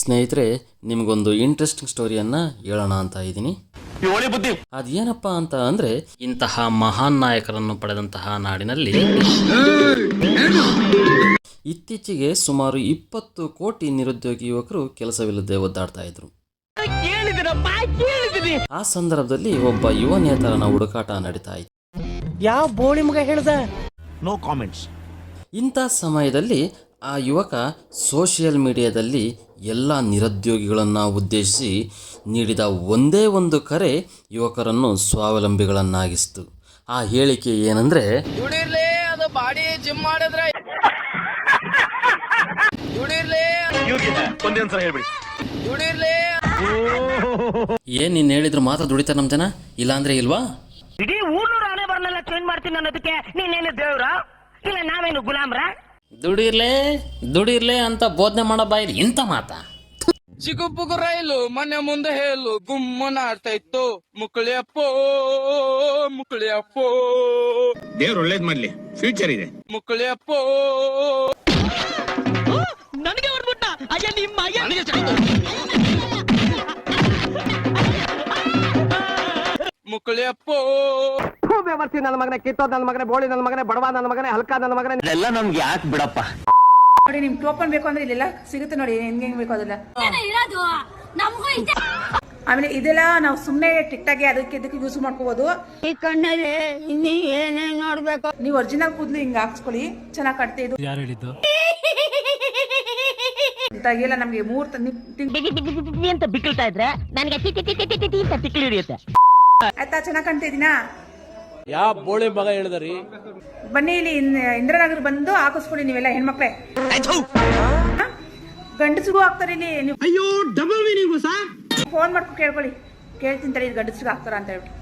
ಸ್ನೇಹಿತರೆ ನಿಮಗೊಂದು ಇಂಟ್ರೆಸ್ಟಿಂಗ್ ಸ್ಟೋರಿಯನ್ನ ಹೇಳೋಣ ಅಂತ ಇದ್ದೀನಿ. ಅದೇನಪ್ಪ ಅಂತ ಅಂದ್ರೆ ಇಂತಹ ಮಹಾನ್ ನಾಯಕರನ್ನು ಪಡೆದಂತಹ ನಾಡಿನಲ್ಲಿ ಇತ್ತೀಚೆಗೆ ಸುಮಾರು ಇಪ್ಪತ್ತು ಕೋಟಿ ನಿರುದ್ಯೋಗಿ ಯುವಕರು ಕೆಲಸವಿಲ್ಲದೆ ಒದ್ದಾಡ್ತಾ ಇದ್ರು. ಆ ಸಂದರ್ಭದಲ್ಲಿ ಒಬ್ಬ ಯುವ ನೇತಾರನ ಹುಡುಕಾಟ ನಡೀತಾ ಇತ್ತು. ಯಾವ ಬೋಳಿ ಮಗ ಹೇಳ್ದ? ನೋ ಕಾಮೆಂಟ್ಸ್ ಇಂಥ ಸಮಯದಲ್ಲಿ ಆ ಯುವಕ ಸೋಷಿಯಲ್ ಮೀಡಿಯಾದಲ್ಲಿ ಎಲ್ಲ ನಿರುದ್ಯೋಗಿಗಳನ್ನು ಉದ್ದೇಶಿಸಿ ನೀಡಿದ ಒಂದೇ ಒಂದು ಕರೆ ಯುವಕರನ್ನು ಸ್ವಾವಲಂಬಿಗಳನ್ನಾಗಿಸಿತು. ಆ ಹೇಳಿಕೆ ಏನಂದ್ರೆ ದುಡಿರ್ಲಿ ಅದು ಬಾಡಿ ಜಿಮ್ ಮಾಡಿದ್ರೆ ಏನು ನೀನು ಹೇಳಿದ್ರು ಮಾತ್ರ ದುಡಿತಾರೆ ನಮ್ಮ ಜನ? ಇಲ್ಲಾಂದ್ರೆ ಇಲ್ವಾ? ಇಡೀ ಊರ್ನೂರ ಹಣೆ ಬರ್ನೆಲ್ಲ ಚೇಂಜ್ ಮಾಡ್ತೀನಿ ಅನ್ನೋದಕ್ಕೆ ನೀನೇನು ದೇವ್ರ? ಇಲ್ಲ ನಾವೇನು ಗುಲಾಮ್ರ? ದುಡಿರ್ಲೇ ದುಡಿರ್ಲೇ ಅಂತ ಬೋಧನೆ ಮಾಡೋ ಬಾಯಿಲಿ ಇಂಥ ಮಾತಾ. ಚಿಕ್ಕ ರೈಲು ಮನೆ ಮುಂದೆ ಹೇಳು ಗುಮ್ಮನ ಆಡ್ತಾ ಇತ್ತು ಮುಕ್ಕಳಿ ಅಪ್ಪೋ ಮುಕ್ಕಳಿ ಅಪ್ಪೋ. ದೇವ್ರು ಒಳ್ಳೇದ್ ಮಾಡ್ಲಿ ಫ್ಯೂಚರ್ ಇದೆ. ಮುಕ್ಕಳಿಯಪ್ಪೋ ನನಗೆ ಹೊಡ್ಬಿಟ್ಟ ಅಯ್ಯ ನಿಮ್ಮ ವ್ಯವಸ್ಥೆ ನನ್ನ ಮಗನೇ ಕಿತ್ತೋದ್ ನನ್ನ ಮಗನೇ ಬೋಳಿ ನನ್ನ ಮಗನೇ ಬಡವ ನನ್ನ ಮಗನೇ ಹಲ್ಕ ನನ್ನ ಮಗನೇ. ಇದೆಲ್ಲ ನಮ್ಗೆ ಯಾಕೆ ಬಿಡಪ್ಪ? ನೋಡಿ ನಿಮ್ ಟೋಪನ್ ಬೇಕು ಅಂದ್ರೆ ಇಲ್ಲೆಲ್ಲ ಸಿಗುತ್ತೆ ನೋಡಿ ಹೆಂಗ್ ಹೆಂಗ್ ಬೇಕು ಅದೆಲ್ಲ. ಇರೋದು? ನಮಗೂ ಇದೆ ಆಮೇಲೆ ಇದೆಲ್ಲ ನಾವು ಸುಮ್ನೆ ಟಿಕ್ಟಾಗೆ ಅದಕ್ಕೆ ಇದಕ್ಕೆ ಯೂಸ್ ಮಾಡ್ಕೋಬಹುದು ಈ ಕಣ್ಣಲ್ಲಿ ಇನ್ನಿ ಏನೇ ನೋಡ್ಬೇಕು? ನೀವು ಒರಿಜಿನಲ್ ಕೂದಲು ಹಿಂಗ್ ಹಾಕ್ಸ್ಕೊಳ್ಳಿ ಚೆನ್ನಾಗಿ ಕಟ್ತೆ ಇದು. ಯಾರು ಹೇಳಿದ್ದು? ಇಂತಾಗೆಲ್ಲ ನಮ್ಗೆ ಮೂರ್ ತ- ನಿಮ್- ತಿಂಗ್- ಅಂತ ಬಿಕ್ಕಳ್ತಾ ಇದ್ರೆ ನನಗೆ ಟಿ ಟಿ ಟಿ ಟಿ ಟಿ ಟಿ ಅಂತ ತಿಕ್ಲಿ ಹಿಡಿಯುತ್ತೆ ಆಯ್ತಾ? ಚೆನ್ನಾಗ್ ಕಾಣ್ತಾ ಯಾವ ಯಾ ಬೋಳಿ ಮಗ ಹೇಳಿದ್ರಿ. ಬನ್ನಿ ಇಲ್ಲಿ ಇಂದ್ರನಗರ್ ಬಂದು ಹಾಕಿಸ್ಕೊಳ್ಳಿ ನೀವೆಲ್ಲ ಹೆಣ್ಮಕ್ಳೆ. ಗಂಡಸ್ಗೂ ಹಾಕ್ತಾರೆ ಇಲ್ಲಿ. ನೀವು ಅಯ್ಯೋ ಡಬಲ್ ಮೀನಿಂಗ್ ಸಾ? ಫೋನ್ ಮಾಡ್ಕೊಂಡು ಕೇಳ್ಕೊಳ್ಳಿ. ಕೇಳ್ತೀನಿ ತಡಿ ಗಂಡಸ್ಗೂ ಹಾಕ್ತಾರ ಅಂತ ಹೇಳ್ಬಿಟ್ಟು.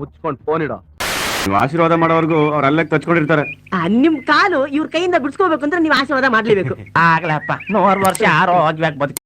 ಮುಚ್ಕೊಂಡು ಫೋನ್ ಇಡ. ನೀವು ಆಶೀರ್ವಾದ ಮಾಡೋವರೆಗೂ ಅವ್ರ ಅಲ್ಲೇ ತಚ್ಕೊಂಡಿರ್ತಾರೆ ನಿಮ್ ಕಾಲು ಇವ್ರ ಕೈಯಿಂದ ಬಿಡ್ಸ್ಕೋಬೇಕು ಅಂದ್ರೆ ನೀವು ಆಶೀರ್ವಾದ ಮಾಡ್ಲೇಬೇಕು. ಆಗ್ಲಪ್ಪ ನೂರು ವರ್ಷ ಆರೋಗ್ಯವಾಗಿ ಬದುಕಿ